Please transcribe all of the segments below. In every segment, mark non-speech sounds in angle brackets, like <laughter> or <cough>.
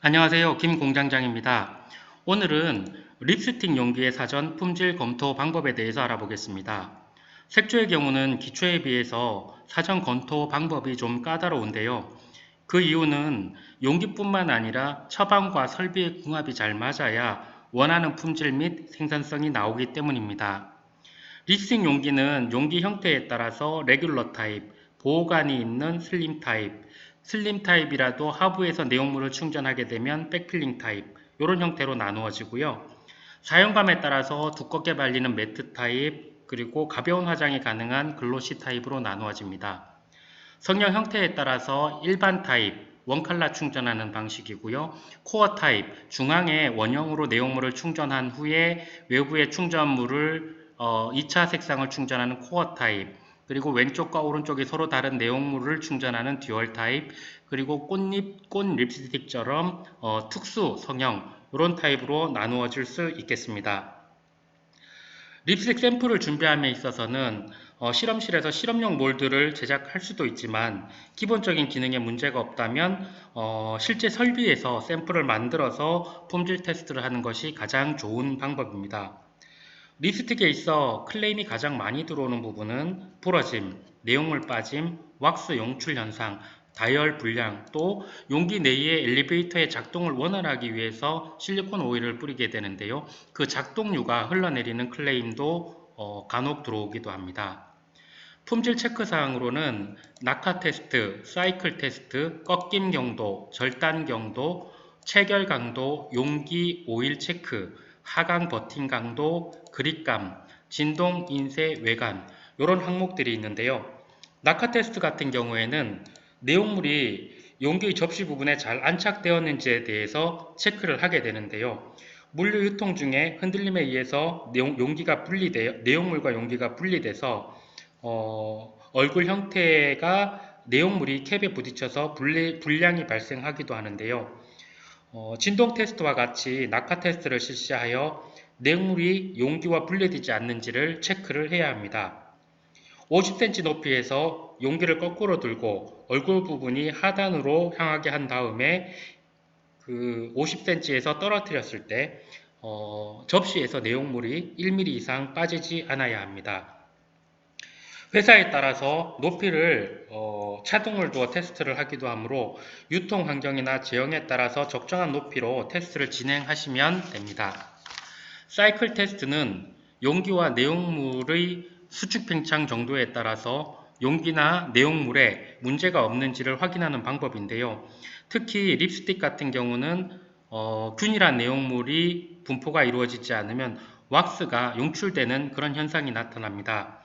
안녕하세요. 김 공장장입니다. 오늘은 립스틱 용기의 사전 품질 검토 방법에 대해서 알아보겠습니다. 색조의 경우는 기초에 비해서 사전 검토 방법이 좀 까다로운데요. 그 이유는 용기뿐만 아니라 처방과 설비의 궁합이 잘 맞아야 원하는 품질 및 생산성이 나오기 때문입니다. 립스틱 용기는 용기 형태에 따라서 레귤러 타입, 보호관이 있는 슬림 타입, 슬림 타입이라도 하부에서 내용물을 충전하게 되면 백필링 타입 이런 형태로 나누어지고요. 사용감에 따라서 두껍게 발리는 매트 타입 그리고 가벼운 화장이 가능한 글로시 타입으로 나누어집니다. 성형 형태에 따라서 일반 타입 원칼라 충전하는 방식이고요. 코어 타입 중앙에 원형으로 내용물을 충전한 후에 외부에 충전물을 어, 2차 색상을 충전하는 코어 타입 그리고 왼쪽과 오른쪽이 서로 다른 내용물을 충전하는 듀얼 타입, 그리고 꽃잎, 꽃 립스틱처럼 어, 특수 성형 이런 타입으로 나누어질 수 있겠습니다. 립스틱 샘플을 준비함에 있어서는 어, 실험실에서 실험용 몰드를 제작할 수도 있지만 기본적인 기능에 문제가 없다면 어, 실제 설비에서 샘플을 만들어서 품질 테스트를 하는 것이 가장 좋은 방법입니다. 립스틱에 있어 클레임이 가장 많이 들어오는 부분은 부러짐, 내용물 빠짐, 왁스 용출 현상, 다이얼 불량, 또 용기 내의 엘리베이터의 작동을 원활하기 위해서 실리콘 오일을 뿌리게 되는데요. 그 작동류가 흘러내리는 클레임도 어, 간혹 들어오기도 합니다. 품질 체크 사항으로는 낙하 테스트, 사이클 테스트, 꺾임 경도, 절단 경도, 체결 강도, 용기 오일 체크, 하강 버팅 강도, 그립감, 진동, 인쇄, 외관 이런 항목들이 있는데요. 낙하 테스트 같은 경우에는 내용물이 용기 접시 부분에 잘 안착되었는지에 대해서 체크를 하게 되는데요. 물류 유통 중에 흔들림에 의해서 용기가 분리돼 내용물과 용기가 분리돼서 어, 얼굴 형태가 내용물이 캡에 부딪혀서 불량이 발생하기도 하는데요. 어, 진동 테스트와 같이 낙하 테스트를 실시하여 내용물이 용기와 분리되지 않는지를 체크를 해야 합니다. 50cm 높이에서 용기를 거꾸로 들고 얼굴 부분이 하단으로 향하게 한 다음에 그 50cm에서 떨어뜨렸을 때 어, 접시에서 내용물이 1mm 이상 빠지지 않아야 합니다. 회사에 따라서 높이를 어, 차등을 두어 테스트를 하기도 하므로 유통 환경이나 제형에 따라서 적정한 높이로 테스트를 진행하시면 됩니다. 사이클 테스트는 용기와 내용물의 수축 팽창 정도에 따라서 용기나 내용물에 문제가 없는지를 확인하는 방법인데요. 특히 립스틱 같은 경우는 어, 균일한 내용물이 분포가 이루어지지 않으면 왁스가 용출되는 그런 현상이 나타납니다.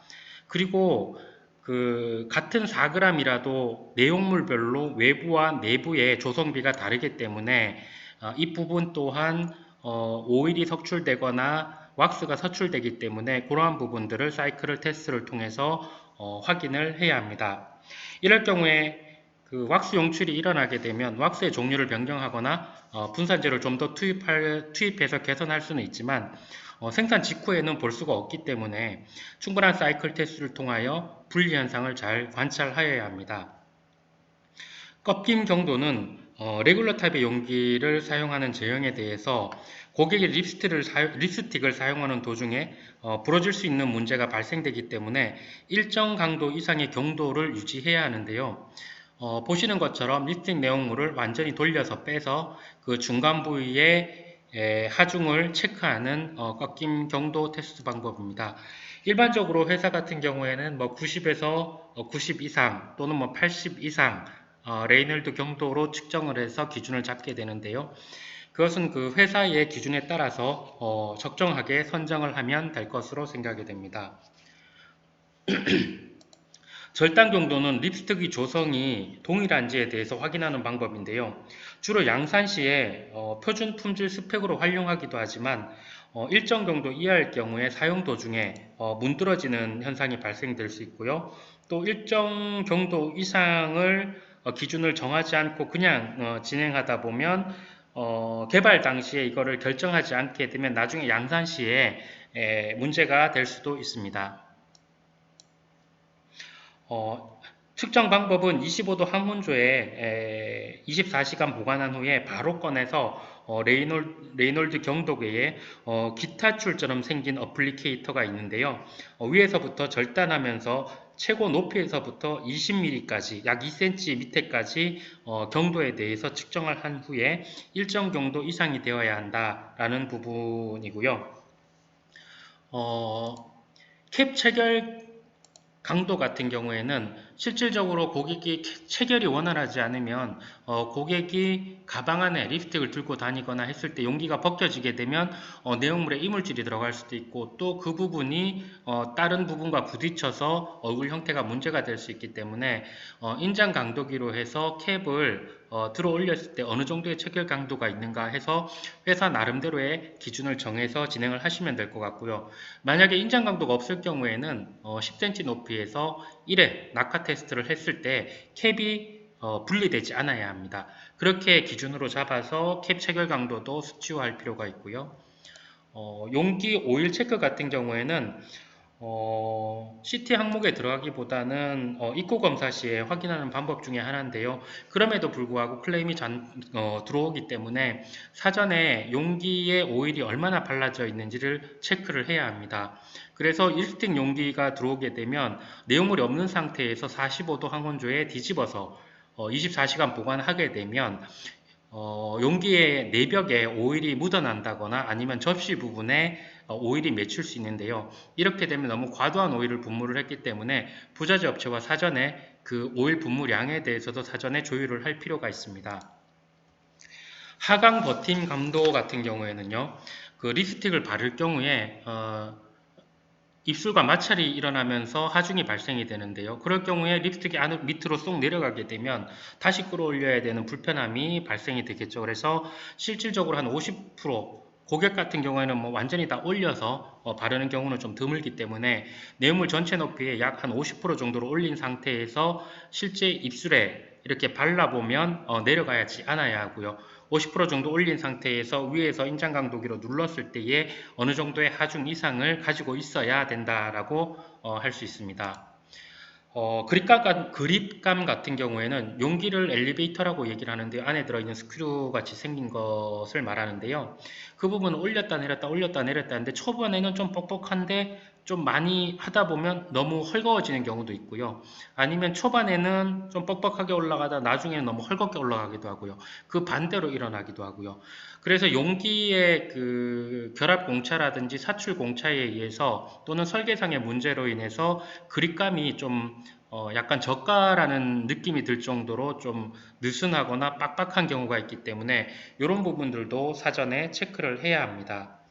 그리고 그 같은 4g이라도 내용물별로 외부와 내부의 조성비가 다르기 때문에 어, 이 부분 또한 어, 오일이 석출되거나 왁스가 서출되기 때문에 그러한 부분들을 사이클을 테스트를 통해서 어, 확인을 해야 합니다. 이럴 경우에 그 왁스 용출이 일어나게 되면 왁스의 종류를 변경하거나 어, 분산제를 좀 더 투입할, 투입해서 개선할 수는 있지만 어, 생산 직후에는 볼 수가 없기 때문에 충분한 사이클 테스트를 통하여 분리 현상을 잘 관찰하여야 합니다. 꺾임 경도는 어, 레귤러 타입의 용기를 사용하는 제형에 대해서 고객이 립스틱을, 사용, 립스틱을 사용하는 도중에 어, 부러질 수 있는 문제가 발생되기 때문에 일정 강도 이상의 경도를 유지해야 하는데요. 어, 보시는 것처럼 립스틱 내용물을 완전히 돌려서 빼서 그 중간 부위에 에, 하중을 체크하는 어, 꺾임 경도 테스트 방법입니다. 일반적으로 회사 같은 경우에는 뭐 90에서 90 이상 또는 뭐 80 이상 어, 레이널드 경도로 측정을 해서 기준을 잡게 되는데요. 그것은 그 회사의 기준에 따라서 어, 적정하게 선정을 하면 될 것으로 생각이 됩니다. <clears throat> 절단 경도는 립스틱의 조성이 동일한지에 대해서 확인하는 방법인데요. 주로 양산시에 어, 표준 품질 스펙으로 활용하기도 하지만 어, 일정 경도 이하일 경우에 사용 도중에 어, 문드러지는 현상이 발생될 수 있고요. 또 일정 경도 이상을 어, 기준을 정하지 않고 그냥 어, 진행하다 보면 어, 개발 당시에 이거를 결정하지 않게 되면 나중에 양산 시에 에, 문제가 될 수도 있습니다. 어, 측정 방법은 25도 항온조에 24시간 보관한 후에 바로 꺼내서 어, 레이놀, 레이놀드 경도계에 어, 기타줄처럼 생긴 어플리케이터가 있는데요. 어, 위에서부터 절단하면서 최고 높이에서부터 20mm까지 약 2cm 밑에까지 어, 경도에 대해서 측정을 한 후에 일정 경도 이상이 되어야 한다라는 부분이고요. 어, 캡 체결 강도 같은 경우에는 실질적으로 고객이 체결이 원활하지 않으면 어, 고객이 가방 안에 립스틱을 들고 다니거나 했을 때 용기가 벗겨지게 되면 어, 내용물에 이물질이 들어갈 수도 있고 또 그 부분이 어, 다른 부분과 부딪혀서 얼굴 형태가 문제가 될 수 있기 때문에 어, 인장 강도기로 해서 캡을 어, 들어 올렸을 때 어느 정도의 체결 강도가 있는가 해서 회사 나름대로의 기준을 정해서 진행을 하시면 될 것 같고요. 만약에 인장 강도가 없을 경우에는 어, 10cm 높이에서 1회 낙하 테스트를 했을 때 캡이 어, 분리되지 않아야 합니다. 그렇게 기준으로 잡아서 캡 체결 강도도 수치화할 필요가 있고요. 어, 용기 오일 체크 같은 경우에는 어, CT 항목에 들어가기보다는 어, 입고 검사 시에 확인하는 방법 중에 하나인데요. 그럼에도 불구하고 클레임이 잔, 어, 들어오기 때문에 사전에 용기에 오일이 얼마나 발라져 있는지를 체크를 해야 합니다. 그래서 1스틱 용기가 들어오게 되면 내용물이 없는 상태에서 45도 항온조에 뒤집어서 어, 24시간 보관하게 되면 어, 용기의 내벽에 오일이 묻어난다거나 아니면 접시 부분에 어, 오일이 맺힐 수 있는데요. 이렇게 되면 너무 과도한 오일을 분무를 했기 때문에 부자재 업체와 사전에 그 오일 분무량에 대해서도 사전에 조율을 할 필요가 있습니다. 하강 버팀 감도 같은 경우에는요. 그 립스틱을 바를 경우에 어, 입술과 마찰이 일어나면서 하중이 발생이 되는데요. 그럴 경우에 립스틱이 안 밑으로 쏙 내려가게 되면 다시 끌어올려야 되는 불편함이 발생이 되겠죠. 그래서 실질적으로 한 50% 고객 같은 경우에는 뭐 완전히 다 올려서 어, 바르는 경우는 좀 드물기 때문에 내용물 전체 높이에 약 한 50% 정도로 올린 상태에서 실제 입술에 이렇게 발라보면 어, 내려가야지 않아야 하고요. 50% 정도 올린 상태에서 위에서 인장 강도기로 눌렀을 때에 어느 정도의 하중 이상을 가지고 있어야 된다라고 어, 할 수 있습니다. 어, 그립감, 그립감 같은 경우에는 용기를 엘리베이터라고 얘기를 하는데 안에 들어있는 스크류 같이 생긴 것을 말하는데요. 그 부분은 올렸다 내렸다 올렸다 내렸다 하는데 초반에는 좀 뻑뻑한데 좀 많이 하다 보면 너무 헐거워지는 경우도 있고요. 아니면 초반에는 좀 뻑뻑하게 올라가다 나중에는 너무 헐겁게 올라가기도 하고요. 그 반대로 일어나기도 하고요. 그래서 용기의 그 결합 공차라든지 사출 공차에 의해서 또는 설계상의 문제로 인해서 그립감이 좀 어 약간 저가라는 느낌이 들 정도로 좀 느슨하거나 빡빡한 경우가 있기 때문에 이런 부분들도 사전에 체크를 해야 합니다.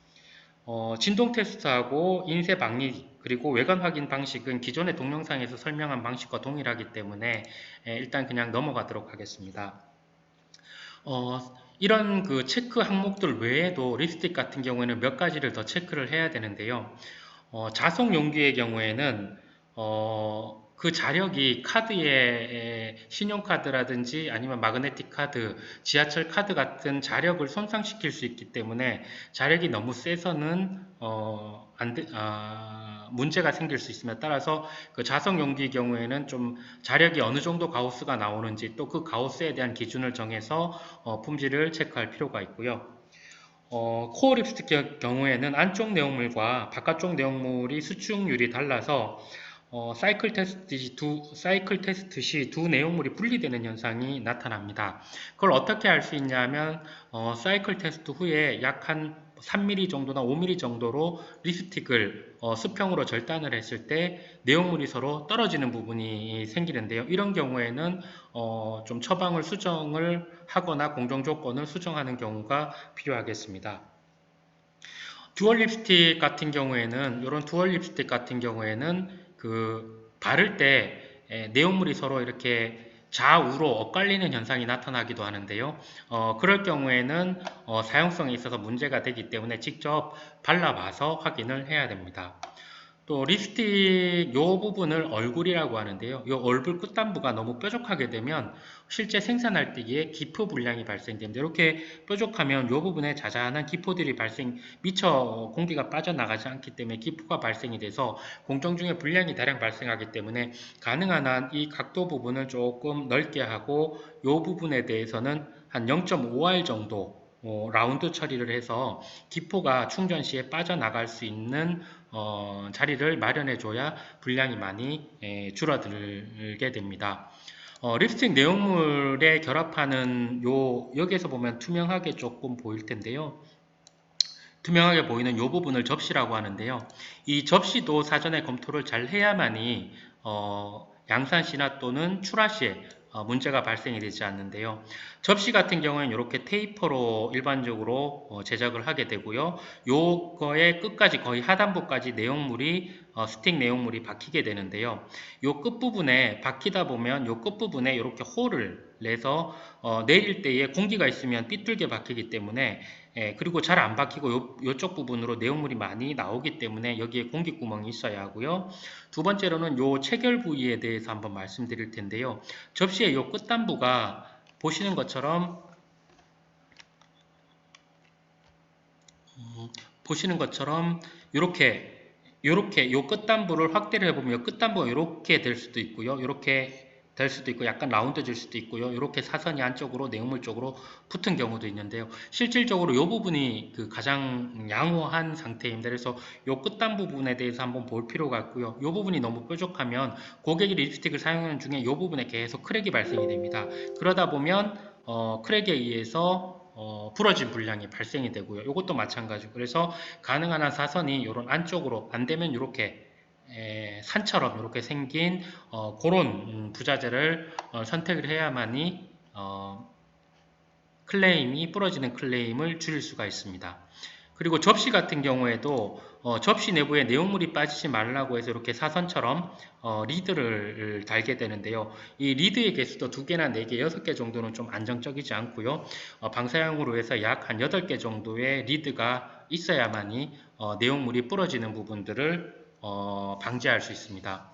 어, 진동 테스트하고 인쇄 방리 그리고 외관 확인 방식은 기존의 동영상에서 설명한 방식과 동일하기 때문에 에, 일단 그냥 넘어가도록 하겠습니다. 어, 이런 그 체크 항목들 외에도 립스틱 같은 경우에는 몇 가지를 더 체크를 해야 되는데요. 어, 자석 용기의 경우에는 어, 그 자력이 카드의 신용카드라든지 아니면 마그네틱 카드, 지하철 카드 같은 자력을 손상시킬 수 있기 때문에 자력이 너무 세서는 어, 안 돼, 아, 문제가 생길 수 있으며 따라서 그 자석 용기의 경우에는 좀 자력이 어느 정도 가우스가 나오는지 또 그 가우스에 대한 기준을 정해서 어, 품질을 체크할 필요가 있고요. 어, 코어 립스틱 경우에는 안쪽 내용물과 바깥쪽 내용물이 수축률이 달라서 어, 사이클 테스트 시 두, 사이클 테스트 시 두 내용물이 분리되는 현상이 나타납니다. 그걸 어떻게 알 수 있냐면, 어, 사이클 테스트 후에 약한 3mm 정도나 5mm 정도로 립스틱을 어, 수평으로 절단을 했을 때 내용물이 서로 떨어지는 부분이 생기는데요. 이런 경우에는 어, 좀 처방을 수정을 하거나 공정 조건을 수정하는 경우가 필요하겠습니다. 듀얼 립스틱 같은 경우에는 이런 듀얼 립스틱 같은 경우에는 그 바를 때 내용물이 서로 이렇게 좌우로 엇갈리는 현상이 나타나기도 하는데요. 어, 그럴 경우에는 어, 사용성에 있어서 문제가 되기 때문에 직접 발라봐서 확인을 해야 됩니다. 또 립스틱 요 부분을 얼굴이라고 하는데요. 요 얼굴 끝단부가 너무 뾰족하게 되면 실제 생산할 때에 기포 불량이 발생됩니다. 이렇게 뾰족하면 요 부분에 자잘한 기포들이 발생 미처 공기가 빠져나가지 않기 때문에 기포가 발생이 돼서 공정 중에 불량이 다량 발생하기 때문에 가능한 한 이 각도 부분을 조금 넓게 하고 요 부분에 대해서는 한 0.5R 정도 어, 라운드 처리를 해서 기포가 충전 시에 빠져나갈 수 있는 어, 자리를 마련해 줘야 분량이 많이 에, 줄어들게 됩니다. 어, 립스틱 내용물에 결합하는 요 여기에서 보면 투명하게 조금 보일 텐데요. 투명하게 보이는 요 부분을 접시라고 하는데요. 이 접시도 사전에 검토를 잘 해야만이 어, 양산 시나 또는 출하 시에 어, 문제가 발생이 되지 않는데요. 접시 같은 경우에는 이렇게 테이퍼로 일반적으로 어, 제작을 하게 되고요. 요거의 끝까지 거의 하단부까지 내용물이 어, 스틱 내용물이 박히게 되는데요. 요 끝부분에 박히다 보면 요 끝부분에 이렇게 홀을 내서 어, 내릴 때에 공기가 있으면 삐뚤게 박히기 때문에 예, 그리고 잘 안 박히고 요, 요쪽 부분으로 내용물이 많이 나오기 때문에 여기에 공기 구멍이 있어야 하고요. 두 번째로는 요 체결 부위에 대해서 한번 말씀드릴 텐데요. 접시의 요 끝단부가 보시는 것처럼 음, 보시는 것처럼 이렇게 이렇게 요 끝단부를 확대를 해보면 끝단부가 이렇게 될 수도 있고요. 이렇게 될 수도 있고 약간 라운드질 수도 있고요. 이렇게 사선이 안쪽으로 내용물 쪽으로 붙은 경우도 있는데요. 실질적으로 이 부분이 그 가장 양호한 상태입니다. 그래서 이 끝단 부분에 대해서 한번 볼 필요가 있고요. 이 부분이 너무 뾰족하면 고객이 립스틱을 사용하는 중에 이 부분에 계속 크랙이 발생이 됩니다. 그러다 보면 어, 크랙에 의해서 어, 부러진 분량이 발생이 되고요. 이것도 마찬가지고 그래서 가능한 한 사선이 이런 안쪽으로 안 되면 이렇게 에, 산처럼 이렇게 생긴 어, 그런 음, 부자재를 어, 선택을 해야만이 어, 클레임이 부러지는 클레임을 줄일 수가 있습니다. 그리고 접시 같은 경우에도 어, 접시 내부에 내용물이 빠지지 말라고 해서 이렇게 사선처럼 어, 리드를 달게 되는데요. 이 리드의 개수도 두 개나 네 개, 여섯 개 정도는 좀 안정적이지 않고요. 어, 방사형으로 해서 약 한 여덟 개 정도의 리드가 있어야만이 어, 내용물이 부러지는 부분들을 어, 방지할 수 있습니다.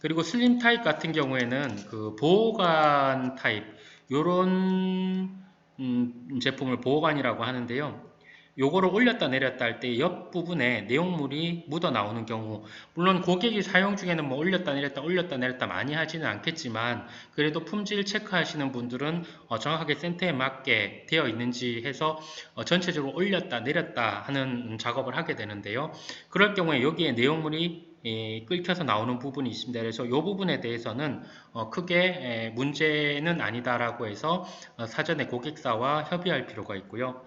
그리고 슬림 타입 같은 경우에는 그 보호관 타입 요런 음, 제품을 보호관이라고 하는데요. 요거를 올렸다 내렸다 할 때 옆부분에 내용물이 묻어 나오는 경우 물론 고객이 사용 중에는 뭐 올렸다 내렸다 올렸다 내렸다 많이 하지는 않겠지만 그래도 품질 체크하시는 분들은 어, 정확하게 센터에 맞게 되어 있는지 해서 어, 전체적으로 올렸다 내렸다 하는 작업을 하게 되는데요 그럴 경우에 여기에 내용물이 예, 끓여서 나오는 부분이 있습니다. 그래서 이 부분에 대해서는 어, 크게 에, 문제는 아니다라고 해서 어, 사전에 고객사와 협의할 필요가 있고요.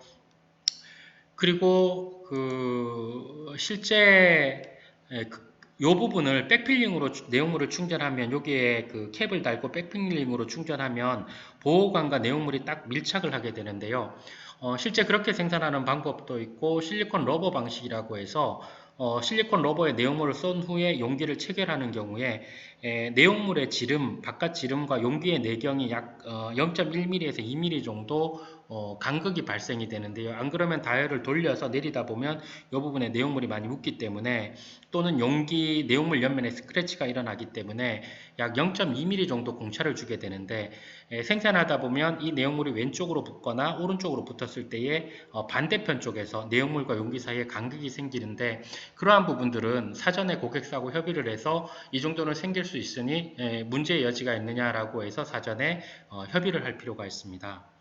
그리고 그 실제 에, 그, 요 부분을 백필링으로 주- 내용물을 충전하면 여기에 그 캡을 달고 백필링으로 충전하면 보호관과 내용물이 딱 밀착을 하게 되는데요. 어, 실제 그렇게 생산하는 방법도 있고 실리콘 러버 방식이라고 해서 어, 실리콘 러버에 내용물을 쏜 후에 용기를 체결하는 경우에 에, 내용물의 지름, 바깥 지름과 용기의 내경이 약 어, 0.1mm에서 2mm 정도 어, 간극이 발생이 되는데요. 안 그러면 다이얼을 돌려서 내리다 보면 이 부분에 내용물이 많이 묻기 때문에 또는 용기 내용물 옆면에 스크래치가 일어나기 때문에 약 0.2mm 정도 공차를 주게 되는데 에, 생산하다 보면 이 내용물이 왼쪽으로 붙거나 오른쪽으로 붙었을 때에 어, 반대편 쪽에서 내용물과 용기 사이에 간극이 생기는데 그러한 부분들은 사전에 고객사하고 협의를 해서 이 정도는 생길 수 있으니 에, 문제의 여지가 있느냐라고 해서 사전에 어, 협의를 할 필요가 있습니다.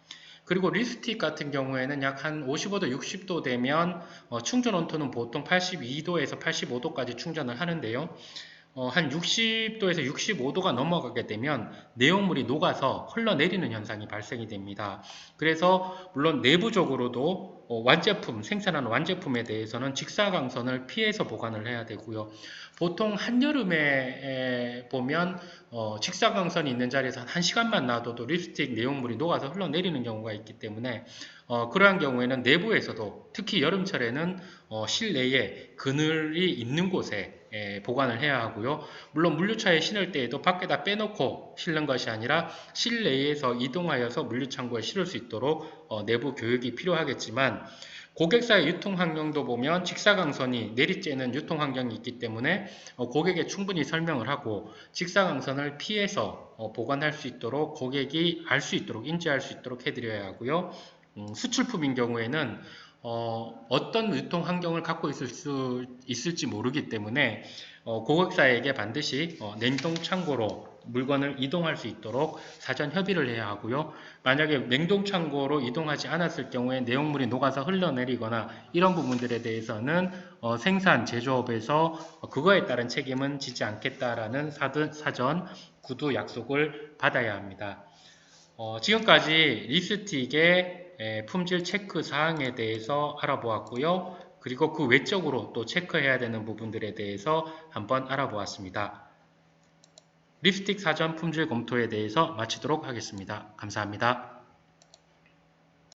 그리고 립스틱 같은 경우에는 약 한 55도, 60도 되면 어, 충전 온도는 보통 82도에서 85도까지 충전을 하는데요. 어, 한 60도에서 65도가 넘어가게 되면 내용물이 녹아서 흘러내리는 현상이 발생이 됩니다. 그래서 물론 내부적으로도 어, 완제품, 생산한 완제품에 대해서는 직사광선을 피해서 보관을 해야 되고요. 보통 한여름에 에, 보면 어, 직사광선이 있는 자리에서 한 1시간만 놔둬도 립스틱 내용물이 녹아서 흘러내리는 경우가 있기 때문에 어, 그러한 경우에는 내부에서도 특히 여름철에는 어, 실내에 그늘이 있는 곳에 에, 보관을 해야 하고요. 물론 물류차에 실을 때에도 밖에다 빼놓고 실는 것이 아니라 실내에서 이동하여서 물류창고에 실을 수 있도록 어, 내부 교육이 필요하겠지만 고객사의 유통 환경도 보면 직사광선이 내리쬐는 유통 환경이 있기 때문에 어, 고객에 충분히 설명을 하고 직사광선을 피해서 어, 보관할 수 있도록 고객이 알 수 있도록 인지할 수 있도록 해드려야 하고요. 음, 수출품인 경우에는 어, 떤 유통 환경을 갖고 있을 수 있을지 모르기 때문에 어, 고객사에게 반드시 어, 냉동 창고로 물건을 이동할 수 있도록 사전 협의를 해야 하고요. 만약에 냉동 창고로 이동하지 않았을 경우에 내용물이 녹아서 흘러내리거나 이런 부분들에 대해서는 어, 생산 제조업에서 어, 그거에 따른 책임은 지지 않겠다라는 사전, 사전 구두 약속을 받아야 합니다. 어, 지금까지 리스틱의 에, 품질 체크 사항에 대해서 알아보았고요. 그리고 그 외적으로 또 체크해야 되는 부분들에 대해서 한번 알아보았습니다. 립스틱 사전 품질 검토에 대해서 마치도록 하겠습니다. 감사합니다.